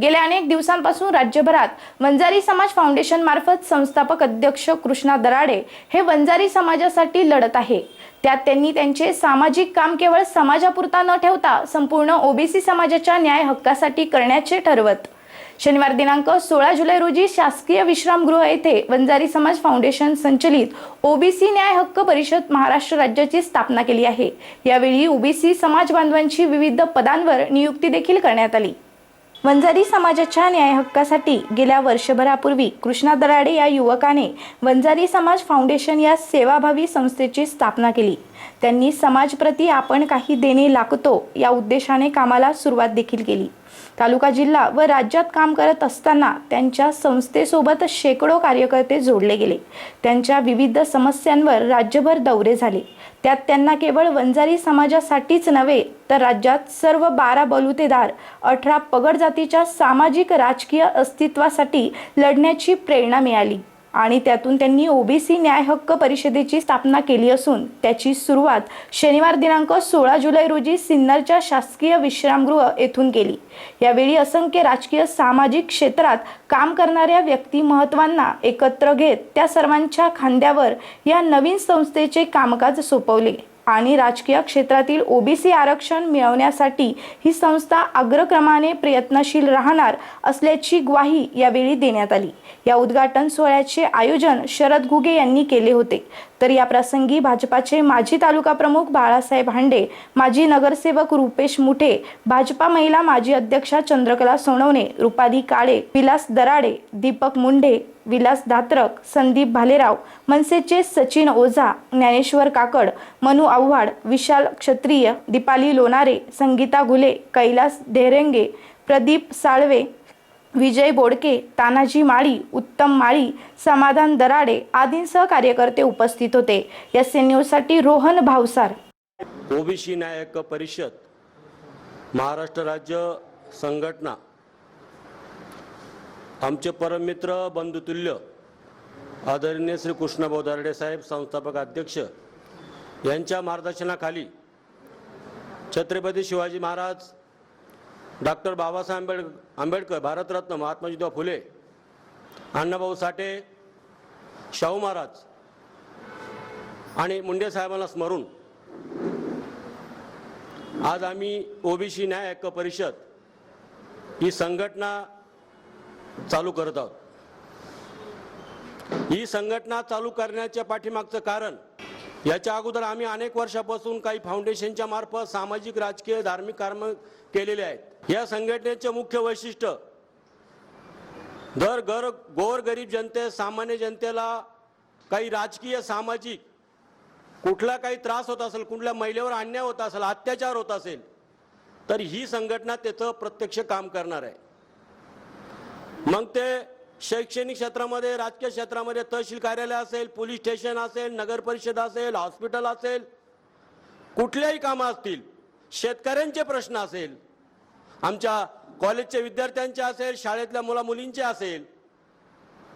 गेल्या अनेक दिवसांपासून राज्यभरात वंजारी समाज फाउंडेशन मार्फत संस्थापक अध्यक्ष कृष्णा दराडे हे वंजारी समाजासाठी लढत आहे. त्यात त्यांनी त्यांचे सामाजिक काम केवळ समाजापुरता न ठेवता संपूर्ण ओबीसी समाजाच्या न्याय हक्कासाठी करण्याचे ठरवत. शनिवार दिनांक सोळा जुलै रोजी शासकीय विश्रामगृह येथे वंजारी समाज फाउंडेशन संचलित ओबीसी न्याय हक्क परिषद महाराष्ट्र राज्याची स्थापना केली आहे. यावेळी ओबीसी समाज बांधवांची विविध पदांवर नियुक्ती देखील करण्यात आली. वंजारी समाजाच्या न्याय हक्कासाठी गेल्या वर्षभरापूर्वी कृष्णा दराडे या युवकाने वंजारी समाज फाउंडेशन या सेवाभावी संस्थेची स्थापना केली. त्यांनी समाजप्रती आपण काही देणे लागतो या उद्देशाने कामाला सुरुवात देखील केली. तालुका जिल्हा व राज्यात काम करत असताना त्यांच्या संस्थेसोबत शेकडो कार्यकर्ते जोडले गेले. त्यांच्या विविध समस्यांवर राज्यभर दौरे झाले. त्यात त्यांना केवळ वंजारी समाजासाठीच नव्हे तर राज्यात सर्व बारा बलुतेदार अठरा पगड जातीच्या सामाजिक राजकीय अस्तित्वासाठी लढण्याची प्रेरणा मिळाली. आणि त्यातून त्यांनी ओबीसी न्याय हक्क परिषदेची स्थापना केली असून त्याची सुरुवात शनिवार दिनांक सोळा जुलै रोजी सिन्नरच्या शासकीय विश्रामगृह येथून केली. यावेळी असंख्य राजकीय सामाजिक क्षेत्रात काम करणाऱ्या व्यक्ती महत्वांना एकत्र घेत त्या सर्वांच्या खांद्यावर या नवीन संस्थेचे कामकाज सोपवले. आणि राजकीय क्षेत्रातील ओबीसी आरक्षण मिळवण्यासाठी ही संस्था अग्रक्रमाने प्रयत्नशील राहणार असल्याची ग्वाही यावेळी देण्यात आली. या उद्घाटन सोहळ्याचे आयोजन शरद घुगे यांनी केले होते. तर या प्रसंगी भाजपाचे माजी तालुका प्रमुख बाळासाहेब हांडे माजी नगरसेवक रुपेश मुठे भाजपा महिला माजी अध्यक्षा चंद्रकला सोनवणे रुपाली काळे विलास दराडे दीपक मुंढे विलास धात्रक संदीप भालेराव मनसेचे सचिन ओझा ज्ञानेश्वर काकड मनु आव्हाड विशाल क्षत्रिय दीपाली लोणारे संगीता घुले कैलास ढेरेंगे प्रदीप साळवे विजय बोडके तानाजी माळी उत्तम माळी समाधान दराडे आदींसह कार्यकर्ते उपस्थित होते. एस एन न्यूजसाठी रोहन भावसार. ओबीसी न्याय परिषद महाराष्ट्र राज्य संघटना आमचे परममित्र बंधुतुल्य आदरणीय श्री कृष्णभाऊ दर्डे साहेब संस्थापक अध्यक्ष यांच्या मार्गदर्शनाखाली छत्रपती शिवाजी महाराज डॉक्टर बाबासाहेब आंबेड आंबेडकर भारतरत्न महात्मा ज्योतिबा फुले अण्णाभाऊ साठे शाहू महाराज आणि मुंडे साहेबांना स्मरून आज आम्ही ओबीसी न्याय हक्क परिषद ही संघटना चालू करत आहोत. ही संघटना चालू करण्याच्या पाठीमागचं कारण याच्या अगोदर आम्ही अनेक वर्षापासून काही फाउंडेशनच्या मार्फत सामाजिक राजकीय धार्मिक कर्म केलेले आहेत. या संघटनेचे मुख्य वैशिष्ट्य दर घर गोर गरीब जनते सामान्य जनतेला काही राजकीय सामाजिक कुठला काही त्रास होत असेल कुठल्या महिलेवर अन्याय होत असेल अत्याचार होत असेल तर ही संघटना त्याचं प्रत्यक्ष काम करणार आहे. मग ते शैक्षणिक क्षेत्रामध्ये राजकीय क्षेत्रामध्ये तहसील कार्यालय असेल पोलीस स्टेशन असेल नगर परिषद असेल हॉस्पिटल असेल कुठल्याही कामं असतील शेतकऱ्यांचे प्रश्न असेल आमच्या कॉलेजच्या विद्यार्थ्यांचे असेल शाळेतल्या मुला मुलींचे असेल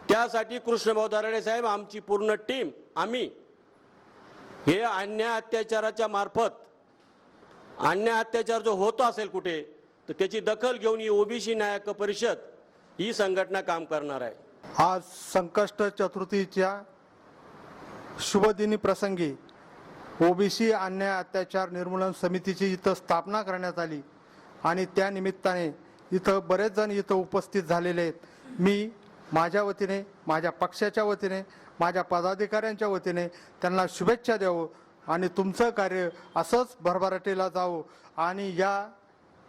त्यासाठी कृष्णभाऊ दराडे साहेब आमची पूर्ण टीम आम्ही हे अन्याय अत्याचाराच्या मार्फत अन्याय अत्याचार जो होतो असेल कुठे तर त्याची दखल घेऊन ही ओबीसी न्यायक परिषद ही संघटना काम करणार आहे. आज संकष्ट चतुर्थीच्या शुभदिनी प्रसंगी ओबीसी अन्याय अत्याचार निर्मूलन समितीची इथं स्थापना करण्यात आली आणि त्या निमित्ताने इथं बरेच जण इथं उपस्थित झालेले आहेत. मी माझ्या वतीने माझ्या पक्षाच्या वतीने माझ्या पदाधिकाऱ्यांच्या वतीने त्यांना शुभेच्छा द्यावं आणि तुमचं कार्य असंच भरभराटीला जावं आणि या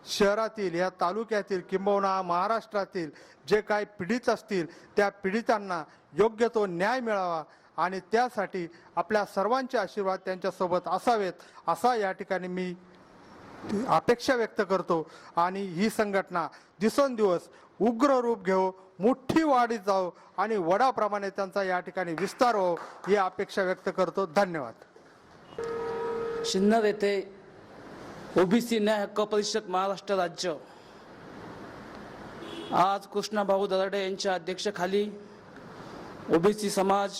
शहरातील या तालुक्यातील किंबहुना महाराष्ट्रातील जे काही पीडित असतील त्या पीडितांना योग्य तो न्याय मिळावा आणि त्यासाठी आपल्या सर्वांचे आशीर्वाद त्यांच्यासोबत असावेत असा या ठिकाणी मी अपेक्षा व्यक्त करतो. आणि ही संघटना दिवसेंदिवस उग्र रूप घेऊ मोठी वाढीत जाऊ आणि वडाप्रमाणे त्यांचा या ठिकाणी विस्तार हो ही अपेक्षा व्यक्त करतो. धन्यवाद. शिन्नर येथे ओबीसी न्याय हक्क परिषद महाराष्ट्र राज्य. आज कृष्णाभाऊ दराडे यांच्या अध्यक्षाखाली ओबीसी समाज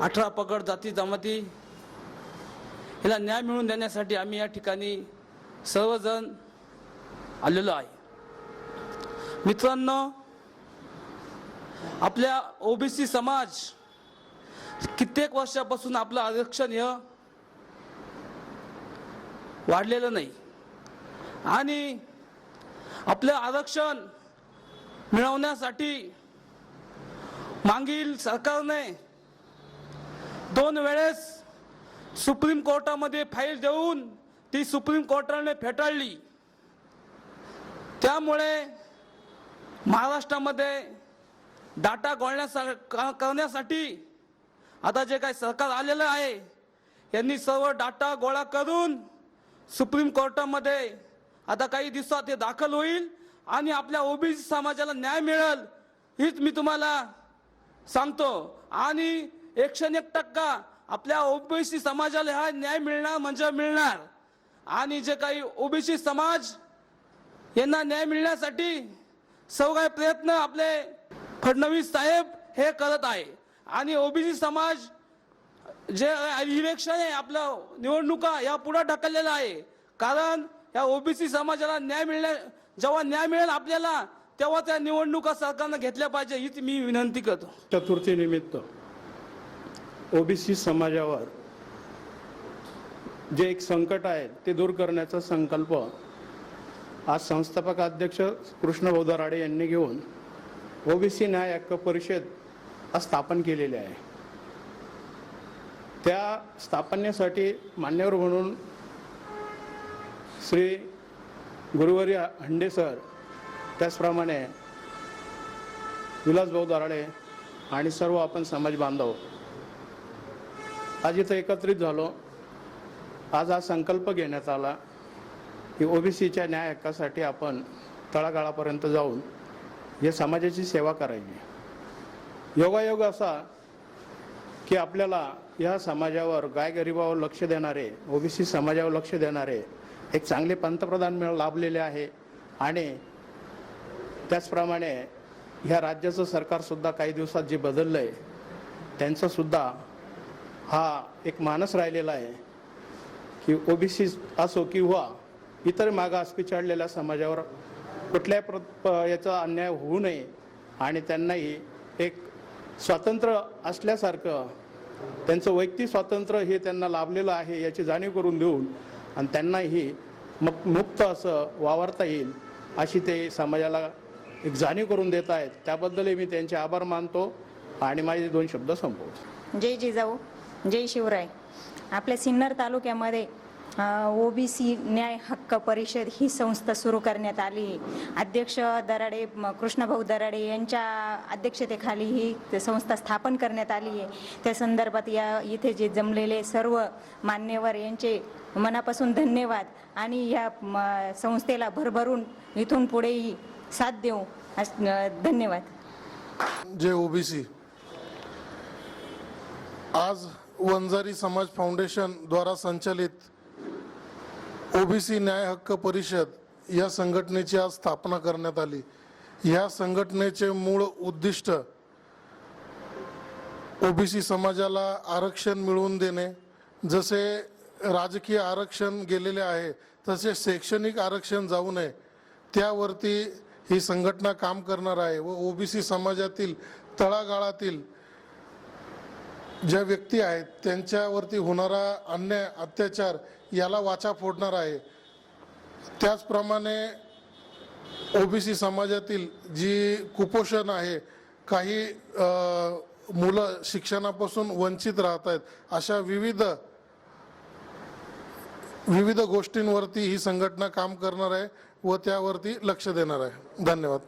अठरा पगड जाती जमाती हिला न्याय मिळवून देण्यासाठी आम्ही या ठिकाणी सर्वजण आलेलो आहे. मित्रांनो आपल्या ओबीसी समाज कित्येक वर्षापासून आपलं आरक्षण हे वाढलेलं नाही. आणि आपलं आरक्षण मिळवण्यासाठी मागील सरकारने दोन वेळेस सुप्रीम कोर्टामध्ये फाईल देऊन ती सुप्रीम कोर्टाने फेटाळली. त्यामुळे महाराष्ट्रामध्ये डाटा गोळण्यासा क- करण्यासाठी आता जे काही सरकार आलेलं आहे यांनी सर्व डाटा गोळा करून सुप्रीम कोर्टामध्ये आता काही दिवसात हे दाखल होईल आणि आपल्या ओबीसी समाजाला न्याय मिळेल हीच मी तुम्हाला सांगतो. आणि एकशे एक टक्का आपल्या ओबीसी समाजाला हा न्याय मिळणार म्हणजे मिळणार. आणि जे काही ओबीसी समाज यांना न्याय मिळण्यासाठी सर्व काही प्रयत्न आपले फडणवीस साहेब हे करत आहे. आणि ओबीसी समाज जे इलेक्शन आहे आपलं निवडणुका या पुढे ढकललेलं आहे. कारण या ओबीसी समाजाला न्याय मिळण्या जेव्हा न्याय मिळेल आपल्याला तेव्हा त्या निवडणुका सरकारनं घेतल्या पाहिजे हीच मी विनंती करतो. चतुर्थीनिमित्त ओबीसी समाजावर जे एक संकट आहे ते दूर करण्याचा संकल्प आज संस्थापक अध्यक्ष कृष्ण राडे यांनी घेऊन ओबीसी न्याय हक्क परिषद स्थापन केलेली आहे. त्या स्थापनेसाठी मान्यवर म्हणून श्री गुरुवर्य हंडे सर त्याचप्रमाणे विलासभाऊ दराडे आणि सर्व आपण समाज बांधव आज इथं एकत्रित झालो. आज हा संकल्प घेण्यात आला की ओबीसीच्या न्याय हक्कासाठी आपण तळागाळापर्यंत जाऊन या समाजाची सेवा करायची. योगायोग असा की आपल्याला या समाजावर गायगरिबावर लक्ष देणारे ओबीसी समाजावर लक्ष देणारे एक चांगले पंतप्रधान मिळ लाभलेले आहे. आणि त्याचप्रमाणे ह्या राज्याचं सरकारसुद्धा काही दिवसात जे बदललं आहे त्यांचासुद्धा हा एक मानस राहिलेला आहे की ओबीसी असो किंवा इतर मागास पिछाडलेल्या समाजावर कुठल्याही प्र प- याचा अन्याय होऊ नये आणि त्यांनाही एक स्वातंत्र्य असल्यासारखं त्यांचं वैयक्तिक स्वातंत्र्य हे त्यांना लाभलेलं आहे याची जाणीव करून देऊन आणि त्यांनाही मग मुक्त असं वावरता येईल अशी ते समाजाला एक जाणीव करून देत आहेत. त्याबद्दलही मी त्यांचे आभार मानतो आणि माझे दोन शब्द संपवतो. जय जिजाऊ जय शिवराय. आपल्या सिन्नर तालुक्यामध्ये ओबीसी न्याय हक्क परिषद ही संस्था सुरू करण्यात आली. आहे अध्यक्ष दराडे म- कृष्णभाऊ दराडे यांच्या अध्यक्षतेखाली ही संस्था स्थापन करण्यात आली आहे. त्या संदर्भात या इथे जे जमलेले सर्व मान्यवर यांचे मनापासून धन्यवाद आणि या संस्थेला भरभरून इथून पुढेही साथ देऊ. अस- धन्यवाद. जे ओबीसी आज वंजारी समाज फाउंडेशन द्वारा संचालित ओबीसी न्याय हक्क परिषद या संघटनेची आज स्थापना करण्यात आली. या संघटनेचे मूळ उद्दिष्ट ओबीसी समाजाला आरक्षण मिळवून देणे. जसे राजकीय आरक्षण गेलेले आहे तसे शैक्षणिक आरक्षण जाऊ नये. त्यावरती ही संघटना काम करणार आहे व ओबीसी समाजातील तळागाळातील ज्या व्यक्ती आहेत त्यांच्यावरती होणारा अन्याय अत्याचार याला वाचा फोडणार आहे. त्याचप्रमाणे ओबीसी समाजातील जी कुपोषण आहे काही मुलं शिक्षणापासून वंचित राहत आहेत अशा विविध विविध गोष्टींवरती ही संघटना काम करणार आहे व त्यावरती लक्ष देणार आहे. धन्यवाद.